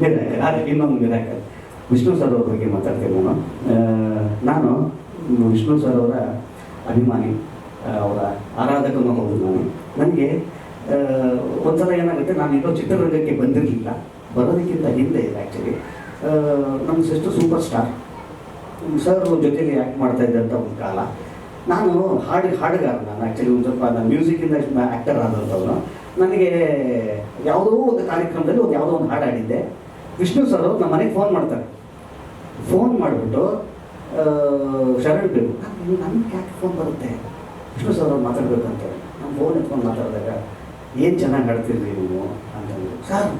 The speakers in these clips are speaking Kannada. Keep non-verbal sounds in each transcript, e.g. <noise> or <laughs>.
ಮಿರಾಕಲ್ ಆದರೆ ಇನ್ನೊಂದು ಮಿರಾಕಲ್. ವಿಷ್ಣು ಸರ್ ಅವ್ರ ಬಗ್ಗೆ ಮಾತಾಡ್ತೇನೆ ನಾನು. ನಾನು ವಿಷ್ಣು ಸರ್ ಅವರ ಅಭಿಮಾನಿ ಅವರ ಆರಾಧಕನ ಹೌದು ನಾನು. ನನಗೆ ಒಂದ್ಸಲ ಏನಾಗುತ್ತೆ, ನಾನು ಇನ್ನೂ ಚಿತ್ರರಂಗಕ್ಕೆ ಬಂದಿರಲಿಲ್ಲ. ಬರೋದಕ್ಕಿಂತ ಹಿಂದೆ ಇದೆ ಆ್ಯಕ್ಚುಲಿ ನಮ್ಮ ಸಿಸ್ಟರ್ ಸೂಪರ್ ಸ್ಟಾರ್ ಸರ್ ಜೊತೆಲಿ ಆ್ಯಕ್ಟ್ ಮಾಡ್ತಾ ಇದ್ದಂಥ ಒಂದು ಕಾಲ. ನಾನು ಹಾಡು ಹಾಡುಗಾರ ನಾನು ಆ್ಯಕ್ಚುಲಿ ಒಂದು ಸ್ವಲ್ಪ ನಾನು ಮ್ಯೂಸಿಕ್ಕಿಂದ ಆ್ಯಕ್ಟರ್ ಆದಂಥವ್ರು ನನಗೆ ಯಾವುದೋ ಒಂದು ಕಾರ್ಯಕ್ರಮದಲ್ಲಿ ಒಂದು ಯಾವುದೋ ಒಂದು ಹಾಡು ಹಾಡಿದ್ದೆ. ವಿಷ್ಣು ಸರ್ ನಮ್ಮ ಮನೆಗೆ ಫೋನ್ ಮಾಡ್ತಾರೆ. ಫೋನ್ ಮಾಡಿಬಿಟ್ಟು ಶರಣ್ ಬೇಕು ನನಗೆ ಯಾಕೆ ಫೋನ್ ಬರುತ್ತೆ? ವಿಷ್ಣು ಸರ್ ಅವ್ರು ಮಾತಾಡ್ಬೇಕಂತ ನಾನು ಫೋನ್ ಎತ್ಕೊಂಡು ಮಾತಾಡಿದಾಗ, ಏನು ಚೆನ್ನಾಗಿ ಆಡ್ತಿದ್ರಿ ನೀವು? ಅಂತಂದ್ರು. ಸರ್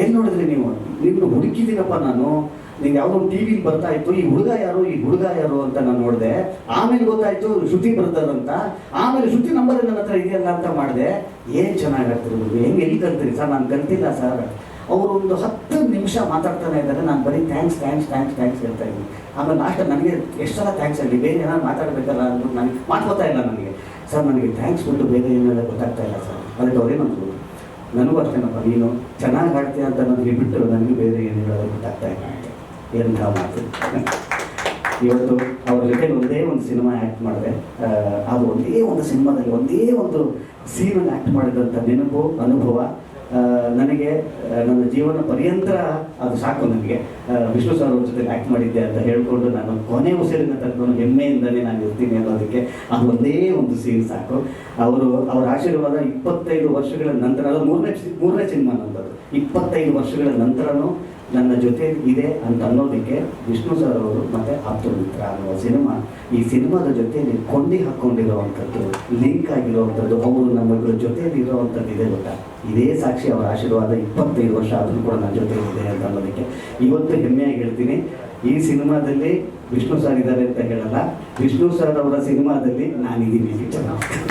ಏನು ನೋಡಿದ್ರಿ ನೀವು? ನಿಮ್ಮನ್ನು ಹುಡುಕಿದ್ದೀನಪ್ಪ ನಾನು. ನಿಂಗೆ ಯಾವುದೋ ಟಿ ವಿಲಿ ಬರ್ತಾ ಇತ್ತು. ಈ ಹುಡುಗ ಯಾರು? ಈ ಹುಡುಗ ಯಾರು? ಅಂತ ನಾನು ನೋಡಿದೆ. ಆಮೇಲೆ ಗೊತ್ತಾಯ್ತು, ಶ್ರುತಿ ಬರ್ತಾರೆ ಅಂತ ಆಮೇಲೆ ಶ್ರುತಿ ನಂಬರ್ ನನ್ನ ಹತ್ರ ಇದೆಯಲ್ಲ ಅಂತ ಮಾಡಿದೆ. ಏನು ಚೆನ್ನಾಗಿ ಆಗ್ತಿರೋದು ಹೆಂಗೆ ಎಲ್ಲಿ ಕಲ್ತೀರಿ? ಸರ್, ನಾನು ಕಲ್ತಿಲ್ಲ, ಸರ್. ಅವರು ಒಂದು ಹತ್ತು ನಿಮಿಷ ಮಾತಾಡ್ತಾನೆ ಇದ್ದಾರೆ. ನಾನು ಬರೀ ಥ್ಯಾಂಕ್ಸ್ ಥ್ಯಾಂಕ್ಸ್ ಥ್ಯಾಂಕ್ಸ್ ಥ್ಯಾಂಕ್ಸ್ ಹೇಳ್ತಾ ಇದ್ದೀನಿ. ಆಮೇಲೆ ಲಾಸ್ಟ್ ನನಗೆ ಎಷ್ಟು ಸಲ ಥ್ಯಾಂಕ್ಸ್ ಹೇಳಿ, ಬೇರೆ ಏನಾದ್ರು ಮಾತಾಡಬೇಕಲ್ಲ ಅಂದ್ಬಿಟ್ಟು ನನಗೆ ಮಾತಾಡ್ತಾ ಇಲ್ಲ ನನಗೆ. ಸರ್, ನನಗೆ ಥ್ಯಾಂಕ್ಸ್ ಬಿಟ್ಟು ಬೇರೆ ಏನೆಲ್ಲ ಗೊತ್ತಾಗ್ತಾ ಇಲ್ಲ ಸರ್. ಅದಕ್ಕೆ ಅವ್ರೇನಂದ್ರು ನನಗೂ ಅಷ್ಟೇನಪ್ಪ ನೀನು ಚೆನ್ನಾಗಿ ಆಡ್ತೀಯ ಅಂತ ನನಗೆ ಬಿಟ್ಟು ನನಗೆ ಬೇರೆ ಏನು ಹೇಳೋದು ಗೊತ್ತಾಗ್ತಾ ಇಲ್ಲ ಎಂಥ ಮಾತು ಇವತ್ತು ಅವ್ರ ಜೊತೆ ಒಂದೇ ಒಂದು ಸಿನಿಮಾ ಆ್ಯಕ್ಟ್ ಮಾಡಿದೆ. ಅದು ಒಂದೇ ಒಂದು ಸಿನಿಮಾದಲ್ಲಿ ಒಂದೇ ಒಂದು ಸೀನಲ್ಲಿ ಆ್ಯಕ್ಟ್ ಮಾಡಿದಂಥ ನೆನಪು, ಅನುಭವ ನನಗೆ ನನ್ನ ಜೀವನ ಪರ್ಯಂತರ ಅದು ಸಾಕು ನನಗೆ. ವಿಷ್ಣು ಸರ್ ಜೊತೆ ಆ್ಯಕ್ಟ್ ಮಾಡಿದ್ದೆ ಅಂತ ಹೇಳ್ಕೊಂಡು ನಾನು ಕೊನೆ ಉಸಿರಿನ ತನಕ ಹೆಮ್ಮೆಯಿಂದಲೇ ನಾನು ಇರ್ತೀನಿ ಅನ್ನೋದಕ್ಕೆ ಅದು ಒಂದೇ ಒಂದು ಸೀನ್ ಸಾಕು. ಅವರು, ಅವರ ಆಶೀರ್ವಾದ ಇಪ್ಪತ್ತೈದು ವರ್ಷಗಳ ನಂತರ, ಅದು ಮೂರನೇ ಮೂರನೇ ಸಿನಿಮಾ ನನ್ನದು ಇಪ್ಪತ್ತೈದು ವರ್ಷಗಳ ನಂತರನೂ ನನ್ನ ಜೊತೆ ಇದೆ ಅಂತ ಅನ್ನೋದಕ್ಕೆ ವಿಷ್ಣು ಸರ್ ಅವರು ಮತ್ತೆ ಆಪ್ತ ಮಿತ್ರ ಅನ್ನುವ ಸಿನಿಮಾ. ಈ ಸಿನಿಮಾದ ಜೊತೆಯಲ್ಲಿ ಕೊಂಡಿ ಹಾಕ್ಕೊಂಡಿರುವಂಥದ್ದು ಲಿಂಕ್ ಆಗಿರುವಂಥದ್ದು, ಅವರು ನಮ್ಮಗಳ ಜೊತೆಯಲ್ಲಿ ಇರುವಂಥದ್ದು ಇದೆ ಗೊತ್ತಾ? ಇದೇ ಸಾಕ್ಷಿ ಅವರ ಆಶೀರ್ವಾದ ಇಪ್ಪತ್ತೈದು ವರ್ಷ ಆದರೂ ಕೂಡ ನನ್ನ ಜೊತೆ ಇದೆ ಅಂತ ಅನ್ನೋದಕ್ಕೆ ಇವತ್ತು ಹೆಮ್ಮೆಯಾಗಿ ಹೇಳ್ತೀನಿ. ಈ ಸಿನಿಮಾದಲ್ಲಿ ವಿಷ್ಣು ಸರ್ ಇದ್ದಾರೆ ಅಂತ ಹೇಳಲ್ಲ. ವಿಷ್ಣು ಸರ್ ಅವರ ಸಿನಿಮಾದಲ್ಲಿ ನಾನಿದ್ದೀನಿ. ಚೆನ್ನಾಗಿ. <laughs>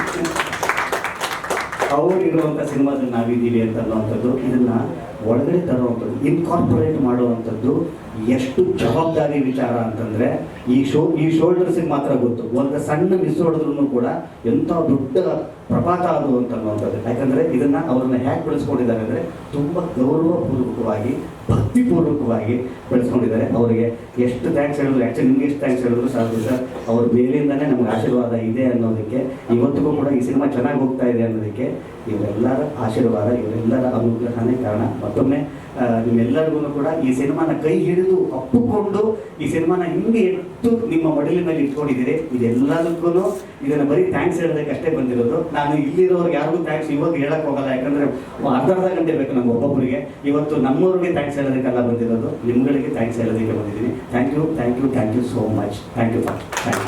ಅವರು ಇರುವಂಥ ಸಿನಿಮಾದಲ್ಲಿ ನಾವಿದ್ದೀವಿ ಅಂತ ಅನ್ನುವಂಥದ್ದು. ಇದನ್ನ ಒಳಗಡೆ ತರುವಂಥದ್ದು ಇನ್ಕಾರ್ಪೊರೇಟ್ ಮಾಡುವಂಥದ್ದು ಎಷ್ಟು ಜವಾಬ್ದಾರಿ ವಿಚಾರ ಅಂತಂದ್ರೆ, ಈ ಶೋ, ಈ ಶೋಲ್ಡರ್ಸಿಗೆ ಮಾತ್ರ ಗೊತ್ತು. ಒಂದು ಸಣ್ಣ ಮಿಸ್ ಹೊಡೆದ್ರೂ ಕೂಡ ಎಂಥ ದೊಡ್ಡ ಪ್ರಪಾತ ಅದು ಅಂತ ಅನ್ನುವಂಥದ್ದು ಯಾಕಂದ್ರೆ ಇದನ್ನ ಅವ್ರನ್ನ ಹ್ಯಾಕ್ ಬೆಳೆಸ್ಕೊಂಡಿದ್ದಾರೆ ಅಂದ್ರೆ ತುಂಬಾ ಗೌರವಪೂರ್ವಕವಾಗಿ, ಭಕ್ತಿಪೂರ್ವಕವಾಗಿ ಬೆಳೆಸ್ಕೊಂಡಿದ್ದಾರೆ. ಅವರಿಗೆ ಎಷ್ಟು ಥ್ಯಾಂಕ್ಸ್ ಹೇಳಿದ್ರು ಆ್ಯಕ್ಚುಲಿ ನಿಮ್ಗೆ ಎಷ್ಟು ಥ್ಯಾಂಕ್ಸ್ ಹೇಳಿದ್ರು ಸಾಕು ಸರ್ ಅವ್ರ ಮೇಲಿಂದನೇ ನಮ್ಗೆ ಆಶೀರ್ವಾದ ಇದೆ ಅನ್ನೋದಕ್ಕೆ, ಇವತ್ತಿಗೂ ಕೂಡ ಈ ಸಿನಿಮಾ ಚೆನ್ನಾಗಿ ಹೋಗ್ತಾ ಇದೆ ಅನ್ನೋದಕ್ಕೆ ಇವರೆಲ್ಲರ ಆಶೀರ್ವಾದ, ಇವರೆಲ್ಲರ ಅನುಗ್ರಹನೇ ಕಾರಣ. ಮತ್ತೊಮ್ಮೆ ನಿಮ್ಮೆಲ್ಲರಿಗೂ ಕೂಡ ಈ ಸಿನಿಮಾನ ಕೈ ಹಿಡಿದು ಅಪ್ಪುಕೊಂಡು ಈ ಸಿನಿಮಾನ ಹಿಂಗೆ ಎತ್ತು ನಿಮ್ಮ ಮಡಲಿ ಮೇಲೆ ಇಟ್ಕೊಂಡಿದ್ದೀರಿ. ಇದೆಲ್ಲದಕ್ಕೂ ಇದನ್ನು ಬರೀ ಥ್ಯಾಂಕ್ಸ್ ಹೇಳೋದಕ್ಕೆ ಅಷ್ಟೇ ಬಂದಿರೋದು. ನಾನು ಇಲ್ಲಿರೋರ್ಗೆ ಯಾರಿಗೂ ಥ್ಯಾಂಕ್ಸ್ ಇವಾಗ ಹೇಳಕ್ ಹೋಗಲ್ಲ. ಯಾಕಂದ್ರೆ ಅರ್ಧ ಅರ್ಧ ಗಂಟೆ ಬೇಕು ನಮ್ಗೆ ಒಬ್ಬೊಬ್ಬರಿಗೆ. ಇವತ್ತು ನಮ್ಮವ್ರಿಗೆ ಥ್ಯಾಂಕ್ಸ್ ಹೇಳೋದಕ್ಕೆಲ್ಲ ಬಂದಿರೋದು. ನಿಮ್ಗಳಿಗೆ ಥ್ಯಾಂಕ್ಸ್ ಹೇಳೋದಕ್ಕೆ ಬಂದಿದ್ದೀನಿ. Thank you thank you thank you so much thank you thank you